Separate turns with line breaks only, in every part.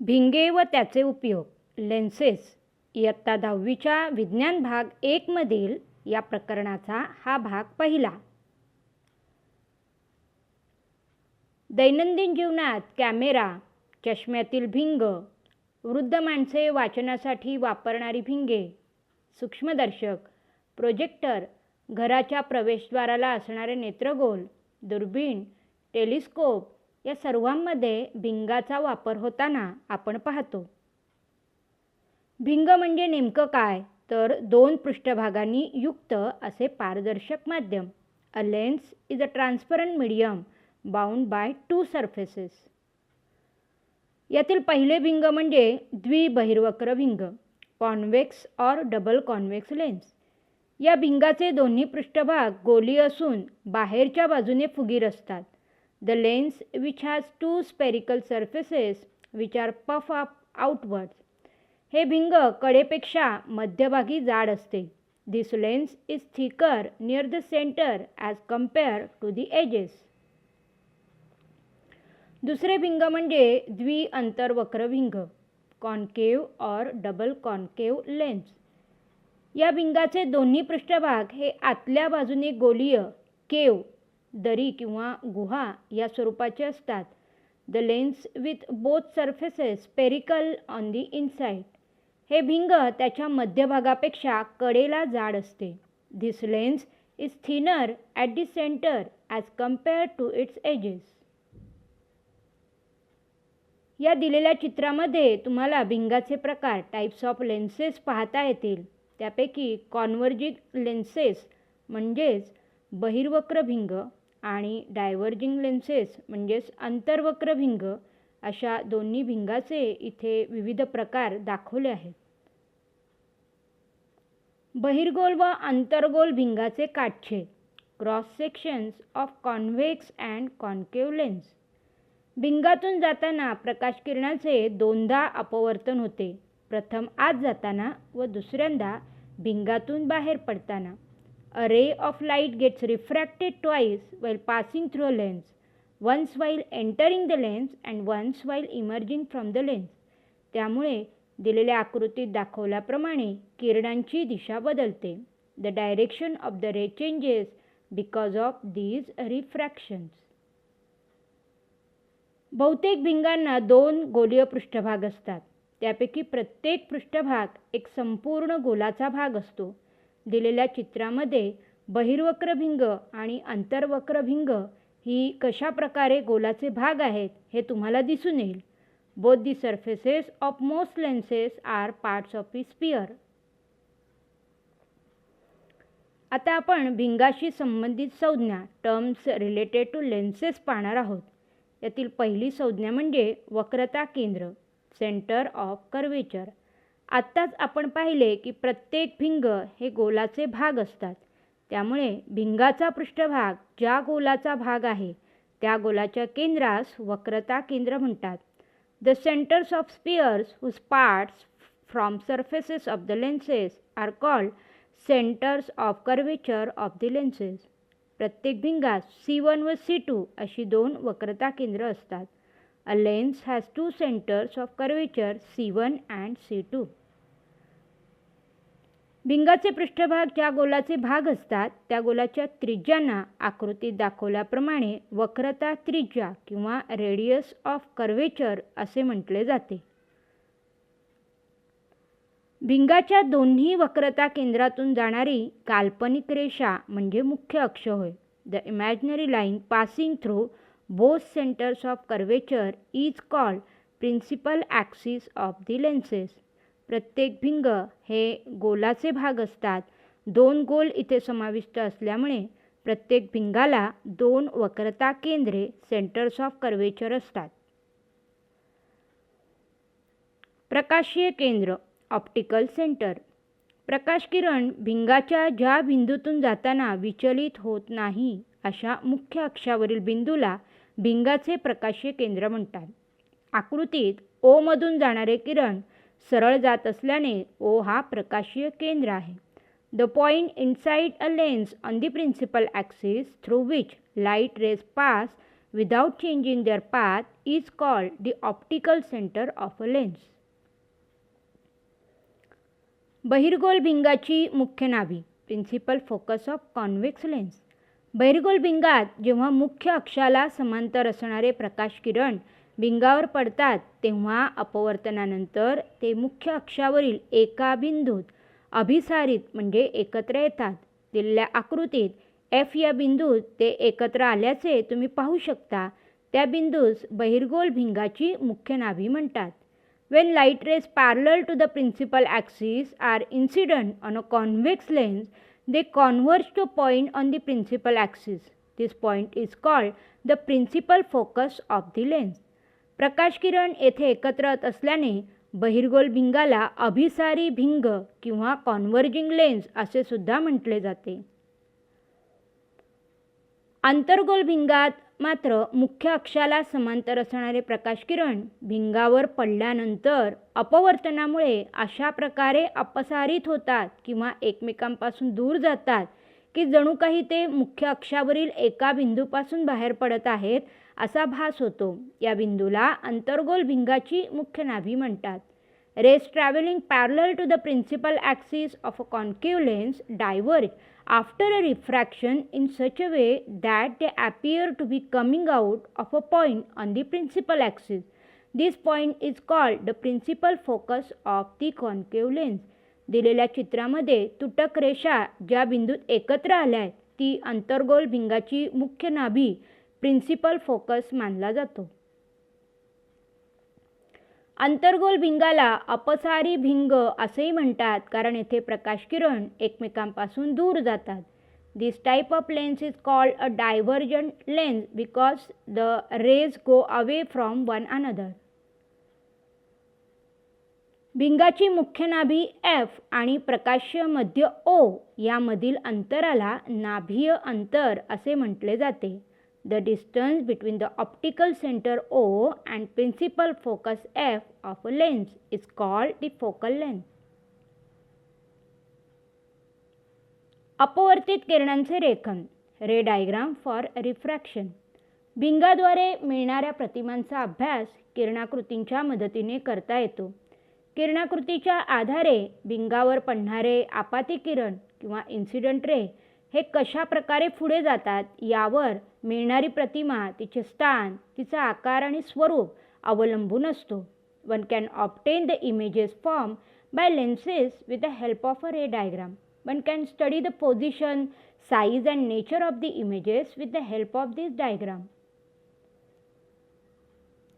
भिंगे व त्याचे उपयोग. लेन्सेस इयत्ता दहावीच्या विज्ञान भाग एकमधील या प्रकरणाचा हा भाग पहिला. दैनंदिन जीवनात कॅमेरा चष्म्यातील भिंग वृद्ध माणसे वाचनासाठी वापरणारी भिंगे सूक्ष्मदर्शक प्रोजेक्टर घराच्या प्रवेशद्वाराला असणारे नेत्रगोल दुर्बीण टेलिस्कोप या सर्वांमध्ये भिंगाचा वापर होताना आपण पाहतो. भिंग म्हणजे नेमकं काय? तर दोन पृष्ठभागांनी युक्त असे पारदर्शक माध्यम. A lens is a transparent medium bound by two surfaces यातील पहिले भिंग म्हणजे द्विबहिर्वक्र भिंग convex or double convex lens या भिंगाचे दोन्ही पृष्ठभाग गोली असून बाहेरच्या बाजूने फुगीर असतात. The lens which has two spherical surfaces, which are puff up outwards. हे भिंग कडेपेक्षा मध्यभागी जाड असते. This lens is thicker near the centre as compare to the edges दुसरे भिंग म्हणजे द्विअंतर्वक्र भिंग concave or double concave lens या भिंगाचे दोन्ही पृष्ठभाग हे आतल्या बाजूने गोलीय केव दरी किंवा गुहा या स्वरूपाचे असतात. The lens with both surfaces spherical on the inside हे भिंग त्याच्या मध्यभागापेक्षा कडेला जाड असते. This lens is thinner at the centre as compare to its edges या दिलेल्या चित्रामध्ये तुम्हाला भिंगाचे प्रकार टाईप्स ऑफ लेन्सेस पाहता येतील. त्यापैकी कॉन्वर्जिक लेन्सेस म्हणजेच बहिर्वक्र भिंग आणि डायव्हर्जिंग लेन्सेस म्हणजेच आंतरवक्र भिंग अशा दोन्ही भिंगाचे इथे विविध प्रकार दाखवले आहेत. बहिर्गोल व आंतरगोल भिंगाचे काटछे cross sections of convex and concave lens. भिंगातून जाताना प्रकाश किरणाचे दोनदा अपवर्तन होते प्रथम आत जाताना व दुसऱ्यांदा भिंगातून बाहेर पडताना. A ray of light gets refracted twice while passing through a lens once while entering the lens and once while emerging from the lens त्यामुळे दिलेल्या आकृतीत दाखवल्याप्रमाणे किरणांची दिशा बदलते. The direction of the ray changes because of these refractions बहुतेक भिंगांना दोन गोलीय पृष्ठभाग असतात. त्यापैकी प्रत्येक पृष्ठभाग एक संपूर्ण गोलाचा भाग असतो. दिलेल्या चित्रामध्ये बहिर्वक्र भिंग आणि अंतर्वक्र भिंग ही कशा प्रकारे गोलाचे भाग आहेत हे तुम्हाला दिसून येईल. Both the surfaces of most lenses are parts of a sphere आता आपण भिंगाशी संबंधित संज्ञा टर्म्स रिलेटेड टू लेन्सेस पाहणार आहोत. यातील पहिली संज्ञा म्हणजे वक्रता केंद्र सेंटर ऑफ कर्वेचर आत्ताच आपण पाहिले की प्रत्येक भिंग हे गोलाचे भाग असतात. त्यामुळे भिंगाचा पृष्ठभाग ज्या गोलाचा भाग आहे त्या गोलाच्या केंद्रास वक्रता केंद्र म्हणतात. The centres of spheres whose parts from surfaces of the lenses are called centres of curvature of the lenses प्रत्येक भिंगास सी वन व सी टू अशी दोन वक्रता केंद्र असतात. A lens has two centres of curvature C one and C two भिंगाचे पृष्ठभाग ज्या गोलाचे भाग असतात त्या गोलाच्या त्रिज्यांना आकृतीत दाखवल्याप्रमाणे वक्रता त्रिज्या किंवा रेडियस ऑफ कर्वेचर असे म्हटले जाते. भिंगाच्या दोन्ही वक्रता केंद्रातून जाणारी काल्पनिक रेषा म्हणजे मुख्य अक्ष होय. The imaginary line passing through both centres of curvature is called principal axis of the lenses प्रत्येक भिंग हे गोलाचे भाग असतात. दोन गोल इथे समाविष्ट असल्यामुळे प्रत्येक भिंगाला दोन वक्रता केंद्रे सेंटर्स ऑफ कर्वेचर असतात. प्रकाशीय केंद्र ऑप्टिकल सेंटर प्रकाश किरण भिंगाच्या ज्या बिंदूतून जाताना विचलित होत नाही अशा मुख्य अक्षावरील बिंदूला भिंगाचे प्रकाशीय केंद्र म्हणतात. आकृतीत ओमधून जाणारे किरण सरळ जात असल्याने ओ हा प्रकाशीय केंद्र आहे. The point inside a lens on the principal axis through which light rays pass without changing their path is called the optical centre of a lens बहिर्गोल भिंगाची मुख्य नावी principal focus of convex lens बहिर्गोल भिंगात जेव्हा मुख्य अक्षाला समांतर असणारे प्रकाश किरण भिंगावर पडतात तेव्हा अपवर्तनानंतर ते मुख्य अक्षावरील एका बिंदूत अभिसारित म्हणजे एकत्र येतात. दिलेल्या आकृतीत एफ या बिंदूत ते एकत्र आल्याचे तुम्ही पाहू शकता. त्या बिंदूस बहिर्गोल भिंगाची मुख्य नाभी म्हणतात. When light rays parallel to the principal axis are incident on a convex lens they converge to point on the principal axis this point is called the principal focus of the lens प्रकाशकिरण येथे एकत्रत असल्याने बहिर्गोल भिंगाला अभिसारी भिंग किंवा converging lens असे सुद्धा म्हटले जाते. आंतरगोल भिंगात मात्र मुख्य अक्षाला समांतर असणारे प्रकाशकिरण भिंगावर पडल्यानंतर अपवर्तनामुळे अशा प्रकारे अपसारित होतात किंवा एकमेकांपासून दूर जातात की जणू काही ते मुख्य अक्षावरील एका बिंदूपासून बाहेर पडत आहेत असा भास होतो. या बिंदूला अंतर्गोल भिंगाची मुख्य नाभी म्हणतात. Rays travelling parallel to the principal axis of a concave lens diverge after a refraction in such a way that they appear to be coming out of a point on the principal axis this point is called the principal focus of the concave lens दिलेल्या चित्रामध्ये तुटक रेषा ज्या बिंदूत एकत्र आल्या आहेत ती अंतर्गोल भिंगाची मुख्य नाभी प्रिन्सिपल फोकस मानला जातो. अंतर्गोल भिंगाला अपसारी भिंग असेही म्हणतात कारण येथे प्रकाशकिरण एकमेकांपासून दूर जातात. This type of lens is called a divergent lens because the rays go away from one another भिंगाची मुख्य नाभी एफ आणि प्रकाश्य मध्य ओ यामधील अंतराला नाभीय अंतर असे म्हटले जाते. The distance between the optical center O and principal focus F of a lens is called the focal length. अपवर्तित किरणांचे रेखन रे डायग्राम फॉर रिफ्रॅक्शन भिंगाद्वारे मिळणाऱ्या प्रतिमांचा अभ्यास किरणाकृतींच्या मदतीने करता येतो किरणाकृतीच्या आधारे भिंगावर पडणारे आपाती किरण किंवा इन्सिडंट रे हे कशा प्रकारे पुढे जातात यावर मिळणारी प्रतिमा तिचे स्थान तिचा आकार आणि स्वरूप अवलंबून असतो. One can obtain the images form by lenses with the help of a ray diagram one can study the position size and nature of the images with the help of this diagram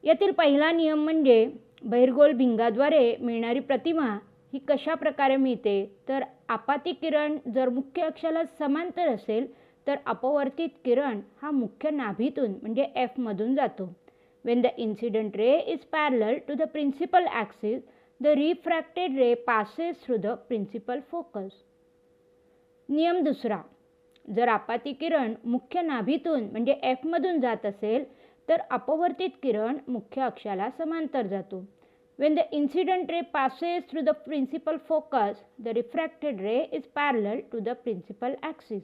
यातील पहिला नियम म्हणजे बहिर्गोल भिंगाद्वारे मिळणारी प्रतिमा ही कशा प्रकारे मिळते? तर आपाती किरण जर मुख्य अक्षाला समांतर असेल तर अपवर्तित किरण हा मुख्य नाभीतून म्हणजे एफमधून जातो. When the incident ray is parallel to the principal axis the refracted ray passes through the principal focus नियम दुसरा. जर आपाती किरण मुख्य नाभीतून म्हणजे एफमधून जात असेल तर अपवर्तित किरण मुख्य अक्षाला समांतर जातो. When the incident ray passes through the principal focus the refracted ray is parallel to the principal axis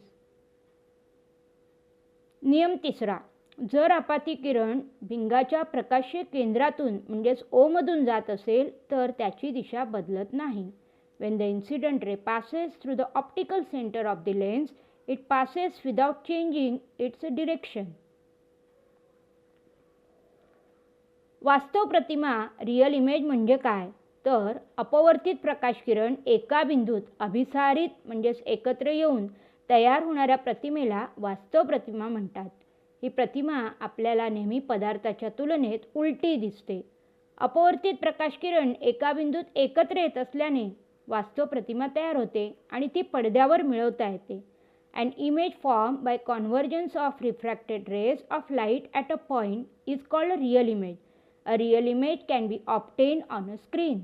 नियम तिसरा जर आपाती किरण भिंगाच्या प्रकाशीय केंद्रातून म्हणजेच ओमधून जात असेल तर त्याची दिशा बदलत नाही. When the incident ray passes through the optical centre of the lens it passes without changing its direction वास्तव प्रतिमा रिअल इमेज म्हणजे काय? तर अपवर्तित प्रकाश किरण एका बिंदूत अभिसारित म्हणजेच एकत्र येऊन तयार होणाऱ्या प्रतिमेला वास्तव प्रतिमा म्हणतात. ही प्रतिमा आपल्याला नेहमी पदार्थाच्या तुलनेत उलटी दिसते. अपवर्तित प्रकाशकिरण एका बिंदूत एकत्र येत असल्याने वास्तव प्रतिमा तयार होते आणि ती पडद्यावर मिळवता येते. And image form by convergence of refracted rays of light at a point is called a real image a real image can be obtain on a screen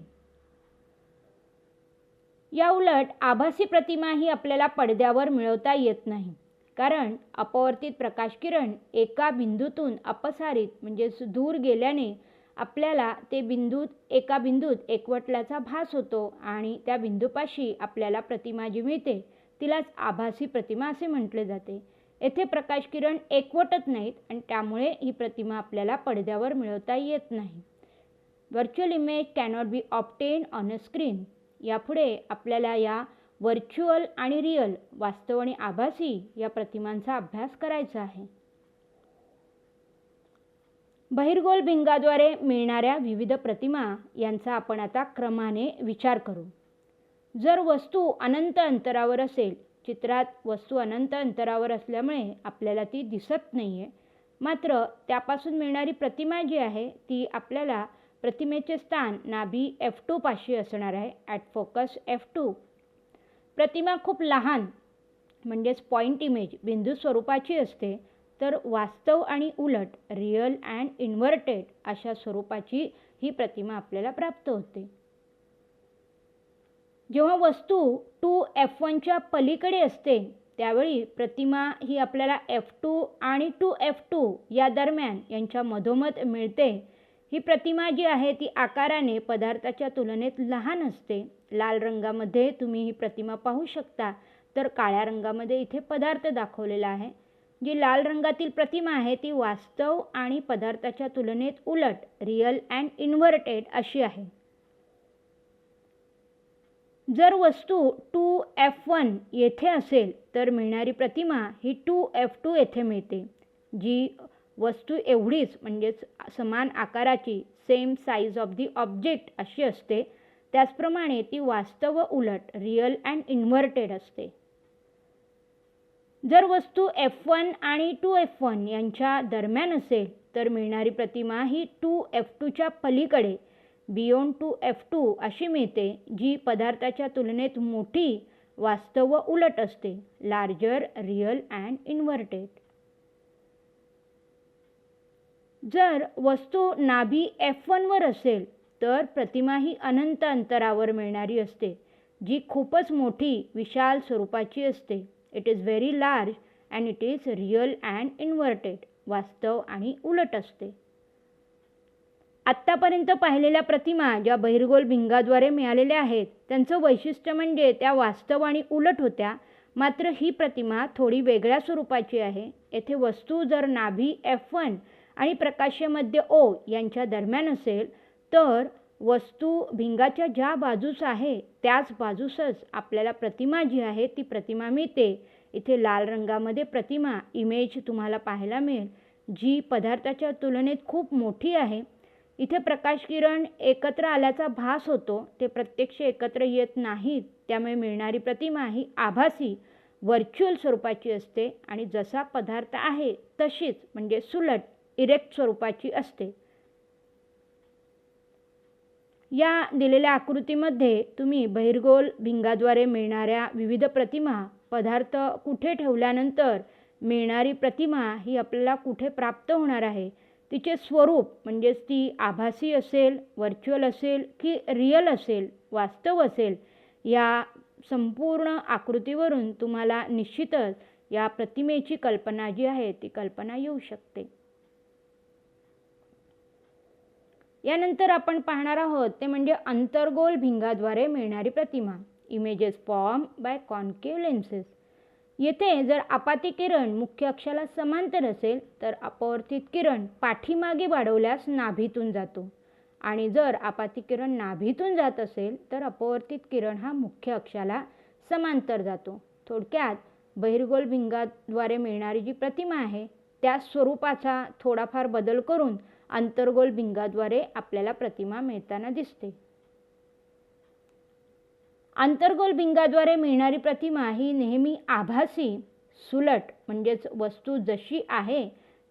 या उलट आभासी प्रतिमा ही आपल्याला पडद्यावर मिळवता येत नाही. कारण अपवर्तित प्रकाशकिरण एका बिंदूतून अपसारित म्हणजे दूर गेल्याने आपल्याला ते बिंदूत एका बिंदूत एकवटल्याचा भास होतो आणि त्या बिंदूपाशी आपल्याला प्रतिमा जी मिळते तिलाच आभासी प्रतिमा असे म्हटले जाते. येथे प्रकाश किरण एकवटत नाहीत आणि त्यामुळे ही प्रतिमा आपल्याला पडद्यावर मिळवता येत नाही. Virtual image cannot be obtain on a screen यापुढे आपल्याला या व्हर्च्युअल आणि रिअल वास्तव आणि आभासी या प्रतिमांचा अभ्यास करायचा आहे. बहिर्गोल भिंगाद्वारे मिळणाऱ्या विविध प्रतिमा यांचा आपण आता क्रमाने विचार करू. जर वस्तू अनंत अंतरावर असेल चित्रात वस्तू अनंत अंतरावर असल्यामुळे आपल्याला ती दिसत नाही आहे मात्र त्यापासून मिळणारी प्रतिमा जी आहे ती आपल्याला प्रतिमेचे स्थान नाभी एफ टू पाशी असणार आहे ॲट फोकस एफ टू प्रतिमा खूप लहान म्हणजेच पॉईंट इमेज बिंदू स्वरूपाची असते तर वास्तव आणि उलट रिअल अँड इन्व्हर्टेड अशा स्वरूपाची ही प्रतिमा आपल्याला प्राप्त होते. जेव्हा वस्तू टू एफ वनच्या पलीकडे असते त्यावेळी प्रतिमा ही आपल्याला एफ टू आणि टू एफ टू या दरम्यान यांच्या मधोमध मिळते ही प्रतिमा जी आहे ती आकाराने पदार्थाच्या तुलनेत लहान असते. लाल रंगामध्ये तुम्ही ही प्रतिमा पाहू शकता तर काळ्या रंगामध्ये इथे पदार्थ दाखवलेला आहे. जी लाल रंगातील प्रतिमा आहे ती वास्तव आणि पदार्थाच्या तुलनेत उलट रिअल अँड इन्व्हर्टेड अशी आहे. जर वस्तू टू एफ वन येथे असेल तर मिळणारी प्रतिमा ही टू एफ टू येथे मिळते जी वस्तू एवढीच म्हणजेच समान आकाराची same size of the object अशी असते. त्याचप्रमाणे ती वास्तव उलट रिअल अँड इन्व्हर्टेड असते. जर वस्तू एफ वन आणि टू एफ वन यांच्या दरम्यान असेल तर मिळणारी प्रतिमा ही टू एफ टूच्या पलीकडे बियोंड टू एफ टू अशी मिळते जी पदार्थाच्या तुलनेत मोठी वास्तव उलट असते लार्जर रिअल अँड इन्व्हर्टेड जर वस्तू नाभी एफ वनवर असेल तर प्रतिमा ही अनंत अंतरावर मिळणारी असते जी खूपच मोठी विशाल स्वरूपाची असते. It is very large and it is real and inverted वास्तव आणि उलट असते. आत्तापर्यंत पाहिलेल्या प्रतिमा ज्या बहिर्गोल भिंगाद्वारे मिळालेल्या आहेत त्यांचं वैशिष्ट्य म्हणजे त्या वास्तव आणि उलट होत्या मात्र ही प्रतिमा थोडी वेगळ्या स्वरूपाची आहे. येथे वस्तू जर नाभी एफ वन आणि प्रकाशमध्य ओ यांच्या दरम्यान असेल तर वस्तू भिंगाच्या ज्या बाजूस आहे त्याच बाजूसच आपल्याला प्रतिमा जी आहे ती प्रतिमा मिळते. इथे लाल रंगामध्ये प्रतिमा इमेज तुम्हाला पाहायला मिळेल जी पदार्थाच्या तुलनेत खूप मोठी आहे. इथे प्रकाश किरण एकत्र आल्याचा भास होतो ते प्रत्यक्ष एकत्र येत नाहीत त्यामुळे मिळणारी प्रतिमा ही आभासी व्हर्च्युअल स्वरूपाची असते. आणि जसा पदार्थ आहे तशीच म्हणजे सुलट इरेक्ट स्वरूपाची असते. या दिलेल्या आकृतीमध्ये तुम्ही बहिर्गोल भिंगाद्वारे मिळणाऱ्या विविध प्रतिमा पदार्थ कुठे ठेवल्यानंतर मिळणारी प्रतिमा ही आपल्याला कुठे प्राप्त होणार आहे? तिचे स्वरूप म्हणजेच ती आभासी असेल व्हर्च्युअल असेल की रिअल असेल वास्तव असेल या संपूर्ण आकृतीवरून तुम्हाला निश्चितच या प्रतिमेची कल्पना जी आहे ती कल्पना येऊ शकते. यानंतर आपण पाहणार आहोत ते म्हणजे अंतर्गोल भिंगाद्वारे मिळणारी प्रतिमा. Images form by concave lenses येथे जर आपाती किरण मुख्य अक्षाला समांतर असेल तर अपवर्तित किरण पाठीमागे वाढवल्यास नाभीतून जातो. आणि जर आपाती किरण नाभीतून जात असेल तर अपवर्तित किरण हा मुख्य अक्षाला समांतर जातो. थोडक्यात बहिर्गोल भिंगाद्वारे मिळणारी जी प्रतिमा आहे त्या स्वरूपाचा थोडाफार बदल करून अंतर्गोल भिंगाद्वारे आपल्याला प्रतिमा मिळताना दिसते. अंतर्गोल भिंगाद्वारे मिळणारी प्रतिमा ही नेहमी आभासी सुलट म्हणजेच वस्तू जशी आहे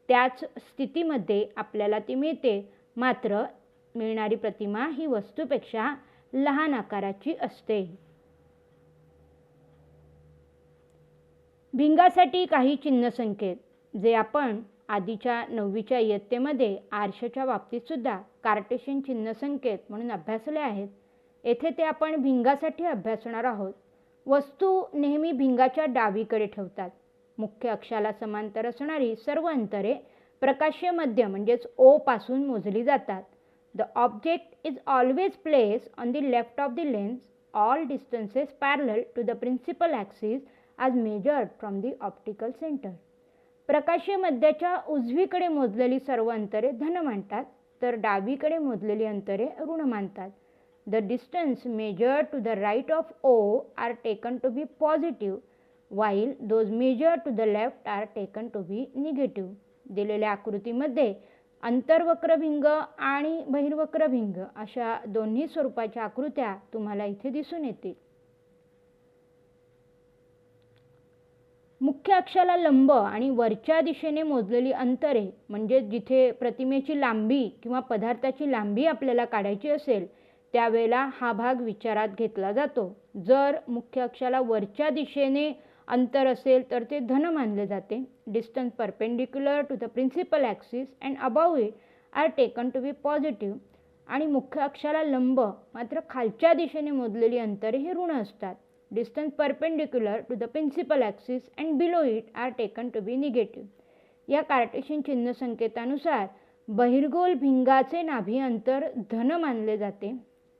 त्याच स्थितीमध्ये आपल्याला ती मिळते. मात्र मिळणारी प्रतिमा ही वस्तूपेक्षा लहान आकाराची असते. भिंगासाठी काही चिन्ह संकेत जे आपण आधीच्या नववीच्या इयत्तेमध्ये आरशाच्या बाबतीतसुद्धा कार्टेशियन चिन्ह संकेत म्हणून अभ्यासले आहेत. येथे ते आपण भिंगासाठी अभ्यासणार आहोत. वस्तू नेहमी भिंगाच्या डावीकडे ठेवतात. मुख्य अक्षाला समांतर असणारी सर्व अंतरे प्रकाशीय मध्य म्हणजेच ओ पासून मोजली जातात. The object is always place on the left of the lens all distances parallel to the principal axis are measured from the optical centre प्रकाशीय मध्याच्या उजवीकडे मोजलेली सर्व अंतरे धन मानतात तर डावीकडे मोजलेली अंतरे ऋण मानतात. The distance measure to the right of O are taken to be positive while those measure to the left are taken to be negative दिलेल्या आकृतीमध्ये अंतर्वक्रभिंग आणि बहिर्वक्रभिंग अशा दोन्ही स्वरूपाच्या आकृत्या तुम्हाला इथे दिसून येतील. मुख्य अक्षाला लंब आणि वरच्या दिशेने मोजलेली अंतरे म्हणजे जिथे प्रतिमेची लांबी किंवा पदार्थाची लांबी आपल्याला काढायची असेल त्यावेळेला हा भाग विचारात घेतला जातो. जर मुख्य अक्षाला वरच्या दिशेने अंतर असेल तर ते धन मानले जाते. Distance perpendicular to the principal axis and above it are taken to be positive आणि मुख्य अक्षाला लंब मात्र खालच्या दिशेने मोजलेली अंतरे हे ऋण असतात. Distance perpendicular to the principal axis and below it are taken to be negative. या कार्टेशियन चिन्ह संकेतानुसार बहिर्गोल भिंगाचे नाभी अंतर धन मानले जाते.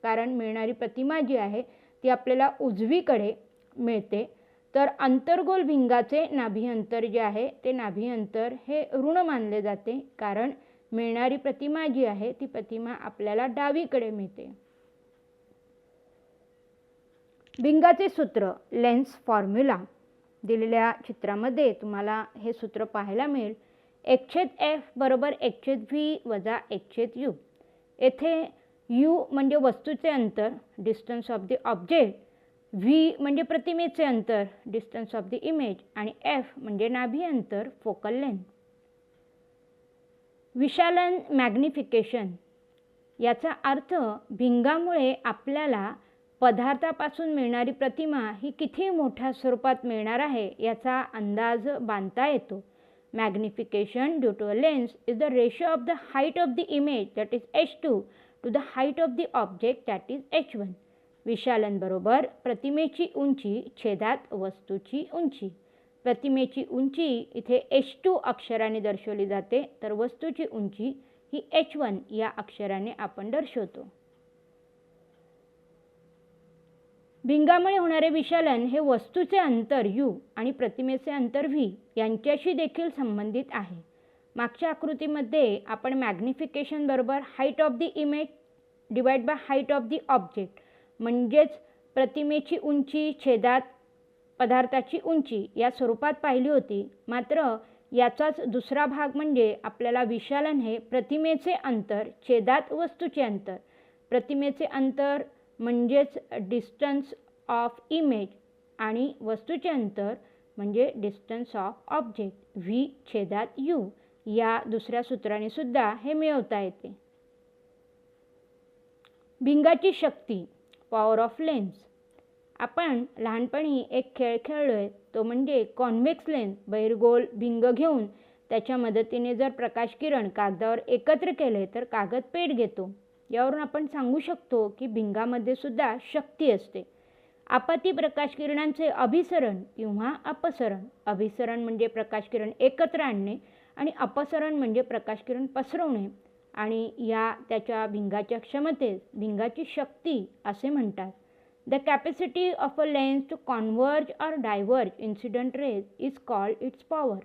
कारण मिळणारी प्रतिमा जी आहे ती आपल्याला उजवीकडे मिळते. तर अंतर्गोल भिंगाचे नाभी अंतर जे आहे ते नाभी अंतर हे ऋण मानले जाते. कारण मिळणारी प्रतिमा जी आहे ती प्रतिमा आपल्याला डावीकडे मिळते. भिंगाचे सूत्र लेन्स फॉर्म्युला दिलेल्या चित्रामध्ये तुम्हाला हे सूत्र पाहायला मिळेल. एकछेद एफ बरोबर एकछेद व्ही वजा एकछेद यू. येथे यू म्हणजे वस्तूचे अंतर distance of the object V म्हणजे प्रतिमेचे अंतर डिस्टन्स ऑफ द इमेज आणि एफ म्हणजे नाभी अंतर फोकल लेंथ विशालन मॅग्निफिकेशन याचा अर्थ भिंगामुळे आपल्याला पदार्थापासून मिळणारी प्रतिमा ही किती मोठ्या स्वरूपात मिळणार आहे याचा अंदाज बांधता येतो. Magnification due to a lens is the ratio of the height of the image that is H two to the height of the object that is H one विशालनबरोबर प्रतिमेची उंची छेदात वस्तूची उंची. प्रतिमेची उंची इथे एच टू अक्षराने दर्शवली जाते तर वस्तूची उंची ही एच वन या अक्षराने आपण दर्शवतो. भिंगामुळे होणारे विशालन हे वस्तूचे अंतर यू आणि प्रतिमेचे अंतर व्ही यांच्याशी देखील संबंधित आहे. मागच्या आकृतीमध्ये आपण मॅग्निफिकेशन बरोबर height of the image divide by height of the object म्हणजेच प्रतिमेची उंची छेदात पदार्थाची उंची या स्वरूपात पाहिली होती. मात्र याचाच दुसरा भाग म्हणजे आपल्याला विशालन हे प्रतिमेचे अंतर छेदात वस्तूचे अंतर. प्रतिमेचे अंतर म्हणजेच डिस्टन्स ऑफ इमेज आणि वस्तूचे अंतर म्हणजे डिस्टन्स ऑफ ऑब्जेक्ट व्ही छेदात यू या दुसऱ्या सूत्राने सुद्धा हे मिळवता येते. भिंगाची शक्ती पॉवर ऑफ लेन्स आपण लहानपणी एक खेळ खेळलो आहे तो म्हणजे कॉन्व्हेक्स लेन्स बहिरगोल भिंग घेऊन त्याच्या मदतीने जर प्रकाश किरण कागदावर एकत्र केले तर कागद पेट घेतो. यावरून आपण सांगू शकतो की भिंगामध्ये सुद्धा शक्ती असते. आपत्ती प्रकाश किरणांचे अभिसरण किंवा अपसरण. अभिसरण म्हणजे प्रकाश किरण एकत्र आणणे आणि अपसरण म्हणजे प्रकाश किरण पसरवणे. आणि या त्याच्या भिंगाच्या क्षमतेस भिंगाची शक्ती असे म्हणतात. The capacity of a lens to converge or diverge incident rays is called its power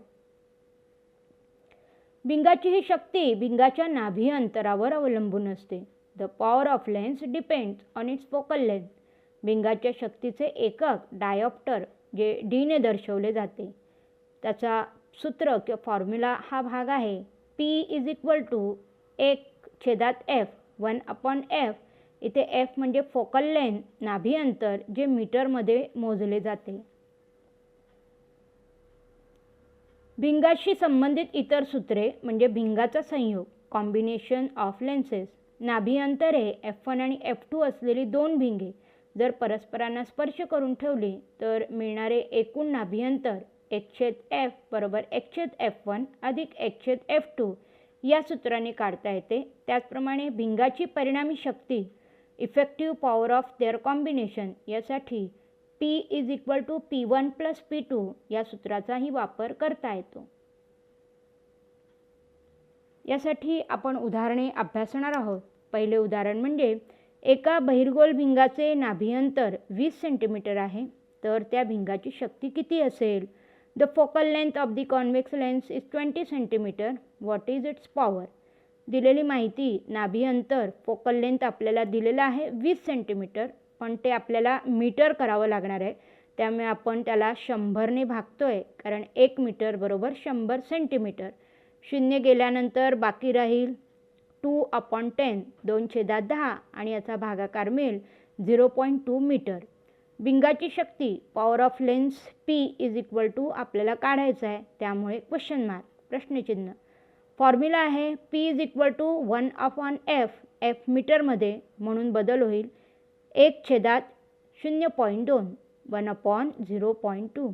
भिंगाची ही शक्ती भिंगाच्या नाभी अंतरावर अवलंबून असते. The power of lens depends on its focal length भिंगाच्या शक्तीचे एकक डायऑप्टर जे डीने दर्शवले जाते. त्याचा सूत्र किंवा फॉर्म्युला हा भाग आहे. पी इज इक्वल टू एक छेदात एफ वन अपॉन एफ इथे एफ म्हणजे फोकल लेन नाभी अंतर जे मीटरमध्ये मोजले जाते. भिंगाशी संबंधित इतर सूत्रे म्हणजे भिंगाचा संयोग कॉम्बिनेशन ऑफ लेन्सेस नाभी हे एफ वन आणि एफ टू असलेली दोन भिंगे. जर परस्परांना स्पर्श करून ठेवली तर मिळणारे एकूण नाभियंतर अंतर एकछेद एफ बरोबर एकछेद एफ वन अधिक एकछेद एफ टू या सूत्राने काढता येते. त्याचप्रमाणे भिंगाची परिणामी शक्ती effective power of their combination यासाठी P is equal to P one plus P two या सूत्राचाही वापर करता येतो. यासाठी आपण उदाहरणे अभ्यासणार आहोत. पहिले उदाहरण म्हणजे एका बहिर्गोल भिंगाचे नाभियंतर वीस सेंटीमीटर आहे. तर त्या भिंगाची शक्ती किती असेल? The focal length of the convex lens is twenty centimetre what is its power दिलेली माहिती नाभी अंतर फोकल लेंथ आपल्याला दिलेलं आहे वीस सेंटीमीटर पण ते आपल्याला मीटर करावं लागणार आहे. त्यामुळे आपण त्याला शंभरने भागतो आहे कारण एक मीटर बरोबर शंभर सेंटीमीटर. शून्य गेल्यानंतर बाकी राहील टू अपॉन टेन दोन छेदात दहा आणि याचा भागाकार मिळेल झिरो पॉईंट टू मीटर. बिंगाची शक्ती power of lens P is equal to आपल्याला काढायचं आहे त्यामुळे क्वेश्चन मार्क प्रश्नचिन्ह. फॉर्म्युला आहे P is equal to one upon F F मीटरमध्ये म्हणून बदल होईल. एक छेदात शून्य पॉईंट दोन one upon zero point two.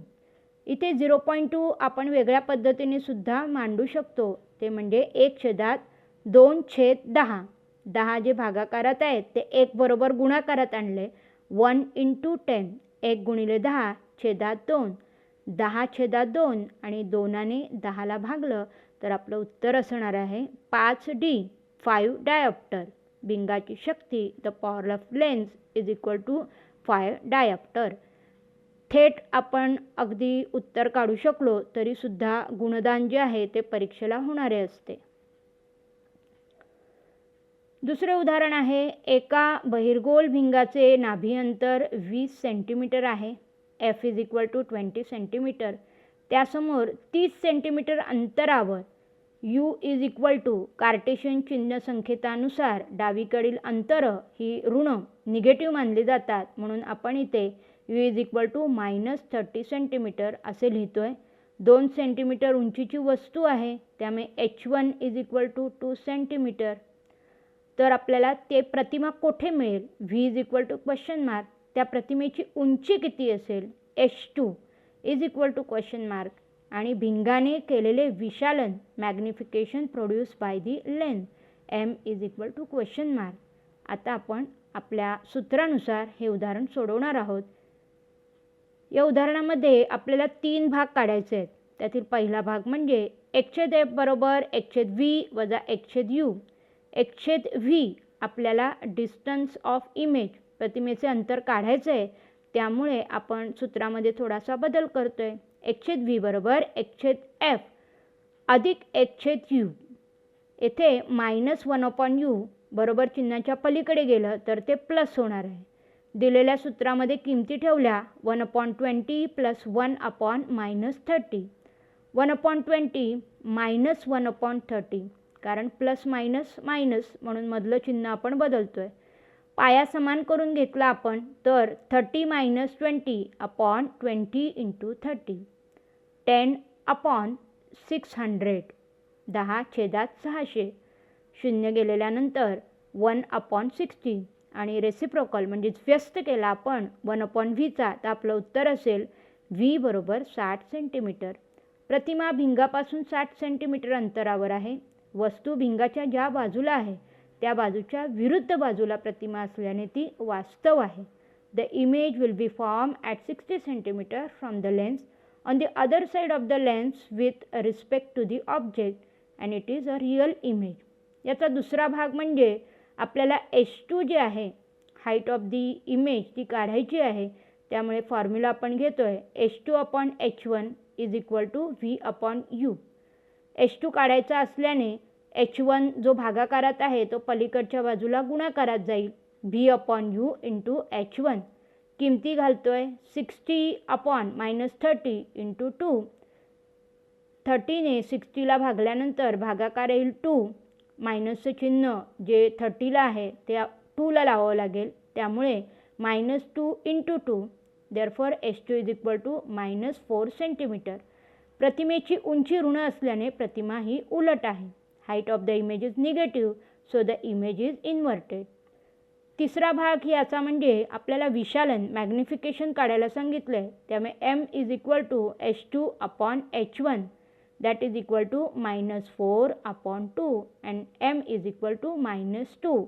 इथे झिरो पॉईंट टू आपण वेगळ्या पद्धतीने सुद्धा मांडू शकतो. ते म्हणजे एक छेदात दोन छेद दहा. दहा जे भागाकारात आहेत ते एक बरोबर गुणाकारात आणले. वन इंटू टेन एक गुणिले दहा छेदात दोन. दहा छेदात दोन आणि दोनाने दहाला भागलं तर आपलं उत्तर असणार आहे पाच डी फाईव्ह डायऑप्टर. बिंगाची शक्ती the power of lens is equal to five dioptre थेट आपण अगदी उत्तर काढू शकलो तरीसुद्धा गुणदान जे आहे ते परीक्षेला होणारे असते. दुसरे उदाहरण आहे एका बहिर्गोल भिंगाचे नाभी वीस सेंटीमीटर आहे. F is equal to twenty centimetre त्यासमोर तीस सेंटीमीटर अंतरावर U is equal to Cartesian चिन्ह संकेतानुसार डावीकडील अंतर ही ऋण निगेटिव्ह मानली जातात. म्हणून आपण इथे U is equal to minus thirty centimetre असे लिहितो आहे दोन सेंटीमीटर उंचीची वस्तू आहे त्यामुळे H one is equal to two centimetre. तर आपल्याला ते प्रतिमा कोठे मिळेल? V is equal to question mark त्या प्रतिमेची उंची किती असेल? H two is equal to question mark आणि भिंगाने केलेले विशालन magnification produce by the lens M is equal to question mark आता आपण आपल्या सूत्रानुसार हे उदाहरण सोडवणार आहोत. या उदाहरणामध्ये आपल्याला तीन भाग काढायचे आहेत. त्यातील पहिला भाग म्हणजे एकछेद एफ बरोबर एकछेद व्ही वजा एकछेद यू एकछेद व्ही आपल्याला डिस्टन्स ऑफ इमेज प्रतिमेचे अंतर काढायचे आहे. त्यामुळे आपण सूत्रामध्ये थोडासा बदल करतो आहे एकछेद व्ही बरोबर एकछेद एफ अधिक एकछेद यू. येथे मायनस वन अपॉन यू बरोबर चिन्हाच्या पलीकडे गेलं तर ते प्लस होणार आहे. दिलेल्या सूत्रामध्ये किमती ठेवल्या one upon twenty plus one upon minus thirty. One upon twenty minus one upon thirty कारण प्लस मायनस मायनस म्हणून मधलं चिन्ह आपण बदलतो आहे पाया समान करून घेतला आपण तर thirty minus twenty upon twenty into thirty ten upon six hundred. दहा छेदात सहाशे. शून्य गेलेल्यानंतर वन अपॉन सिक्स्टी. आणि रेसिप्रोकल म्हणजेच व्यस्त केला आपण वन अपॉन व्हीचा तर आपलं उत्तर असेल व्ही बरोबर साठ सेंटीमीटर प्रतिमा भिंगापासून साठ सेंटीमीटर अंतरावर आहे. वस्तू भिंगाच्या ज्या बाजूला आहे त्या बाजूच्या विरुद्ध बाजूला प्रतिमा असल्याने ती वास्तव आहे. The image will be form at sixty centimetre from the lens on the other side of the lens with respect to the object and it is a real image याचा दुसरा भाग म्हणजे आपल्याला एच टू जे आहे height of the image ती काढायची आहे त्यामुळे फॉर्म्युला आपण घेतो आहे H two upon H one is equal to V upon U H two काढायचा असल्याने एच वन जो भागाकारात आहे तो पलीकडच्या बाजूला गुणाकारात जाईल. V upon U into H one किमती घालतो आहे sixty upon minus thirty into two. थर्टीने सिक्स्टीला भागल्यानंतर भागाकार येईल टू. मायनसचं चिन्ह जे थर्टीला आहे ते टूला लावावं लागेल. त्यामुळे minus two into two. Therefore S two is equal to minus four centimetre प्रतिमेची उंची ऋण असल्याने प्रतिमा ही उलट आहे. Height of the image is negative so the image is inverted तिसरा भाग याचा म्हणजे आपल्याला विशालन मॅग्निफिकेशन काढायला सांगितलं आहे त्यामुळे M is equal to H two upon H one that is equal to minus four upon two and M is equal to minus two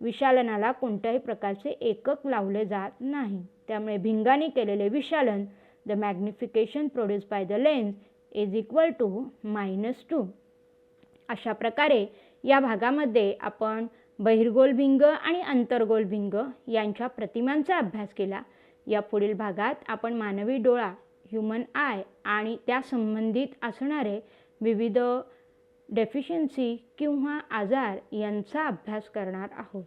विशालनाला कोणत्याही प्रकारचे एकक लावले जात नाही. त्यामुळे भिंगाने केलेले विशालन the magnification produce by the lens is equal to minus two अशा प्रकारे या भागामध्ये आपण बहिर्गोल भिंग आणि अंतर्गोल भिंग यांच्या प्रतिमांचा अभ्यास केला. या पुढील भागात आपण मानवी डोळा ह्युमन आय आणि त्या संबंधित असणारे विविध डेफिशियन्सी किंवा आजार यांचा अभ्यास करणार आहोत.